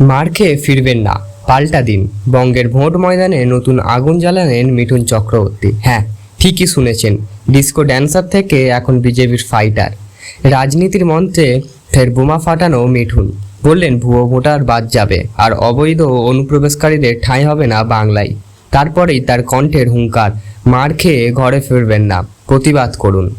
মার খেয়ে ফিরবেন না। পাল্টা দিন। বঙ্গের ভোট ময়দানে নতুন আগুন জ্বালালেন মিঠুন চক্রবর্তী। হ্যাঁ ঠিকই শুনেছেন, ডিস্কো ড্যান্সার থেকে এখন বিজেপির ফাইটার। রাজনীতির মঞ্চে ফের বোমা ফাটানো মিঠুন। বললেন, ভুয়ো ভোটার বাদ যাবে, আর অবৈধ অনুপ্রবেশকারীদের ঠাঁই হবে না বাংলায়। তারপরেই তার কণ্ঠের হুঙ্কার, মার খেয়ে ঘরে ফিরবেন না। প্রতিবাদ করুন।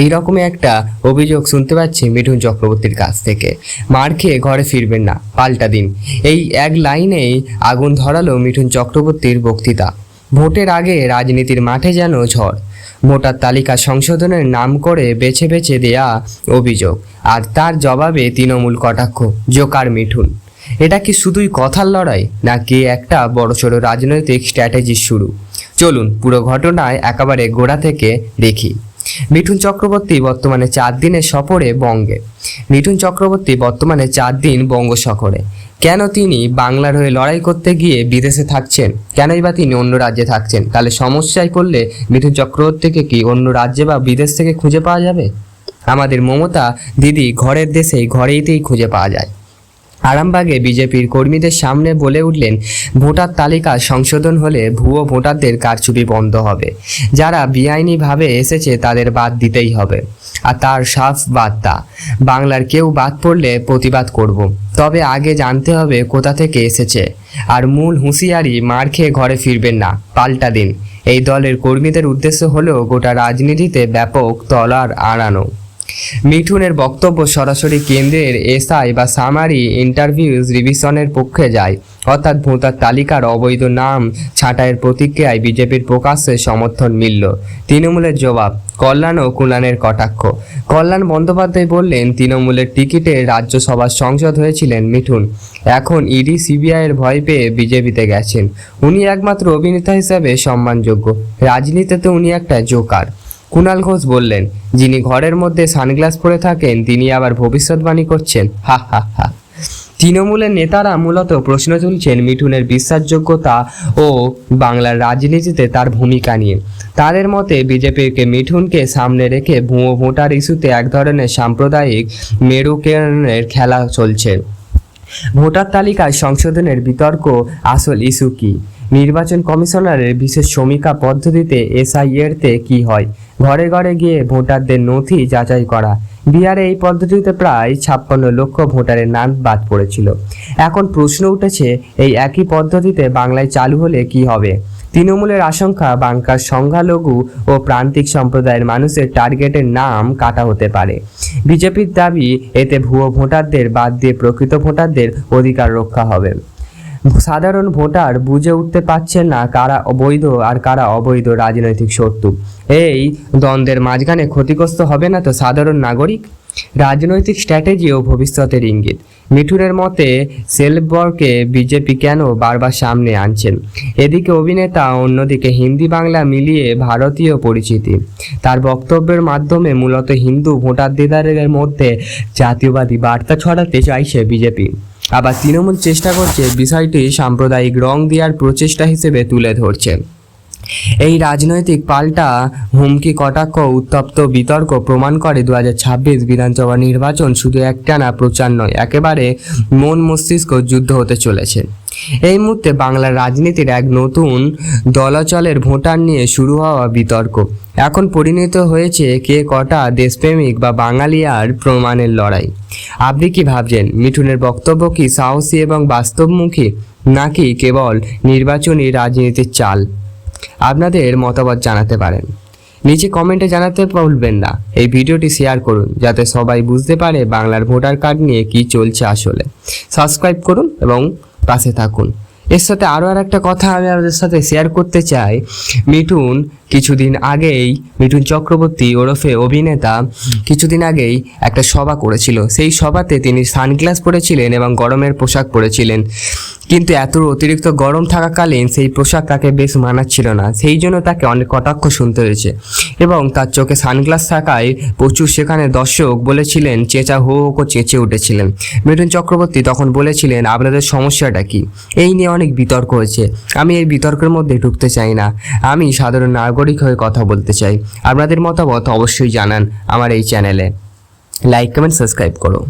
এই রকমই একটা অভিযোগ শুনতে পাচ্ছি মিঠুন চক্রবর্তীর কাছ থেকে। মার খেয়ে ঘরে ফিরবেন না, পাল্টা দিন। এই এক লাইনেই আগুন ধরালো মিঠুন চক্রবর্তীর বক্তৃতা। ভোটের আগে রাজনীতির মাঠে যেন ঝড়। ভোটার তালিকা সংশোধনের নাম করে বেছে বেছে দেয়া অভিযোগ। আর তার জবাবে তৃণমূল কটাক্ষ, জোকার মিঠুন। এটা কি শুধুই কথার লড়াই, নাকি একটা বড়সড় রাজনৈতিক স্ট্র্যাটেজির শুরু? চলুন পুরো ঘটনায় একেবারে গোড়া থেকে দেখি। মিঠুন চক্রবর্তী বর্তমানে চার দিনের সফরে বঙ্গে। মিঠুন চক্রবর্তী বর্তমানে চার দিন বঙ্গ সফরে। কেন তিনি বাংলার হয়ে লড়াই করতে গিয়ে বিদেশে থাকছেন? কেনই বা তিনি অন্য রাজ্যে থাকছেন? তাহলে সমস্যায় পড়লে মিঠুন চক্রবর্তীকে কি অন্য রাজ্যে বা বিদেশ থেকে খুঁজে পাওয়া যাবে? আমাদের মমতা দিদি ঘরের দেশেই, ঘরেইতেই খুঁজে পাওয়া যায়। আরামবাগে বিজেপির কর্মীদের সামনে বলে উঠলেন, ভোটার তালিকা সংশোধন হলে ভুয়ো ভোটারদের কারচুপি বন্ধ হবে। যারা বেআইনিভাবে এসেছে তাদের বাদ দিতেই হবে। আর তার সাফ বার্তা, বাংলার কেউ বাদ পড়লে প্রতিবাদ করব। তবে আগে জানতে হবে কোথা থেকে এসেছে। আর মূল হুঁশিয়ারি, মার খেয়ে ঘরে ফিরবেন না। পাল্টা দিন। এই দলের কর্মীদের উদ্দেশ্য হলো গোটা রাজনীতিতে ব্যাপক তলার আড়ানো। মিঠুনের বক্তব্য সরাসরি কেন্দ্রের এসআই বা সামারি ইন্টারভিউজ রিভিশনের পক্ষে যায়। অর্থাৎ ভোটার তালিকার অবৈধ নাম ছাঁটাইয়ের প্রতিক্রিয়ায় বিজেপির প্রকাশ্যে সমর্থন মিলল। তৃণমূলের জবাব, কল্যাণ ও কুলানের কটাক্ষ। কল্যাণ বন্দ্যোপাধ্যায় বললেন, তৃণমূলের টিকিটে রাজ্যসভার সংসদ হয়েছিলেন মিঠুন। এখন ইডি সিবিআইয়ের ভয় পেয়ে বিজেপিতে গেছেন। উনি একমাত্র অভিনেতা হিসেবে সম্মানযোগ্য। রাজনীতিতে উনি একটা জোকার। কুণাল ঘোষ বললেন, যিনি ঘরের মধ্যে সানগ্লাস পরে থাকেন, তিনি আবার ভবিষ্যৎবাণী করছেন। হা হা হা। তৃণমূলের নেতারা মূলত প্রশ্ন তুলছেন মিঠুনের বিশ্বাসযোগ্যতা ও বাংলার রাজনীতিতে তার ভূমিকা নিয়ে। তাদের মতে, বিজেপিকে মিঠুনকে সামনে রেখে ভুয়ো ভোটার ইস্যুতে এক ধরনের সাম্প্রদায়িক মেরুকরণের খেলা চলছে। ভোটার তালিকায় সংশোধনের বিতর্ক আসল ইস্যু কি? নির্বাচন কমিশনারের বিশেষ সমীক্ষা পদ্ধতিতে এসআইএরতে কি হয়? ঘরে ঘরে গিয়ে ভোটারদের নথি যাচাই করা। বিহারে এই পদ্ধতিতে প্রায় ছাপ্পান্ন লক্ষ ভোটারের নাম বাদ পড়েছিল। এখন প্রশ্ন উঠেছে, এই একই পদ্ধতিতে বাংলায় চালু হলে কি হবে? তৃণমূলের আশঙ্কা, বাংকার সংখ্যালঘু ও প্রান্তিক সম্প্রদায়ের মানুষের টার্গেটের নাম কাটা হতে পারে। বিজেপির দাবি, এতে ভুয়ো ভোটারদের বাদ দিয়ে প্রকৃত ভোটারদের অধিকার রক্ষা হবে। সাধারণ ভোটার বুঝে উঠতে পারছেন না কারা অবৈধ আর কারা অবৈধ রাজনৈতিক শত্রু। এই দ্বন্দ্বের মাঝখানে ক্ষতিগ্রস্ত হবে না তো সাধারণ নাগরিক? রাজনৈতিক স্ট্র্যাটেজি ও ভবিষ্যতের ইঙ্গিত। মিঠুনের মতে, সেলবরকে বিজেপি কেন বারবার সামনে আনছেন? এদিকে অভিনেতা অন্যদিকে হিন্দি বাংলা মিলিয়ে ভারতীয় পরিচিতি। তার বক্তব্যের মাধ্যমে মূলত হিন্দু ভোটারদের মধ্যে জাতীয়বাদী বার্তা ছড়াতে চাইছে বিজেপি। আবার তৃণমূল চেষ্টা করছে বিষয়টি সাম্প্রদায়িক রং দেওয়ার প্রচেষ্টা হিসেবে তুলে ধরছে। এই রাজনৈতিক পাল্টা হুমকি, কটাক্ষ, উত্তপ্ত বিতর্ক প্রমাণ করে দু ছাব্বিশ বিধানসভা নির্বাচন শুধু একটানা প্রচার নয়, একেবারে মন মস্তিষ্ক যুদ্ধ হতে চলেছে। এই মুহূর্তে বাংলার রাজনীতির এক নতুন দলাচলের ভোটার নিয়ে শুরু হওয়া বিতর্ক। এখন পরিণত হয়েছে কে কটা দেশপ্রেমিক বা বাঙালিয়ার প্রমাণের লড়াই। আপনি কি ভাবছেন, মিঠুনের বক্তব্য কি সাহসী এবং বাস্তবমুখী, নাকি কেবল নির্বাচনী রাজনীতির চাল? আপনাদের মতামত জানাতে পারেন। নিচে কমেন্টে জানাতে ভুলবেন না। এই ভিডিওটি শেয়ার করুন, যাতে সবাই বুঝতে পারে বাংলার ভোটার কার্ড নিয়ে কি চলছে আসলে। সাবস্ক্রাইব করুন এবং পাশে থাকুন। এর সাথে আরও আর একটা কথা আমি আপনাদের সাথে শেয়ার করতে চাই। মিঠুন কিছুদিন আগেই, মিঠুন চক্রবর্তী ওরফে অভিনেতা, কিছুদিন আগেই একটা সভা করেছিল। সেই সভাতে তিনি সানগ্লাস পরেছিলেন এবং গরমের পোশাক পরেছিলেন। কিন্তু এত অতিরিক্ত গরম থাকাকালীন সেই পোশাক তাকে বেশ মানাচ্ছিল না। সেই জন্য তাকে অনেক কটাক্ষ শুনতে হয়েছে এবং তার চোখে সানগ্লাস থাকায় প্রচুর সেখানে দর্শক বলেছিলেন, চেঁচা হো হো চেঁচে উঠেছিলেন। মিঠুন চক্রবর্তী তখন বলেছিলেন, আপনাদের সমস্যাটা কি? এই নিয়ে অনেক বিতর্ক হয়েছে। আমি এই বিতর্কের মধ্যে ঢুকতে চাই না। আমি সাধারণ নাগরিক হয়ে কথা বলতে চাই। আপনাদের মতামত অবশ্যই জানান আমার এই চ্যানেলে। লাইক, কমেন্ট, সাবস্ক্রাইব করো।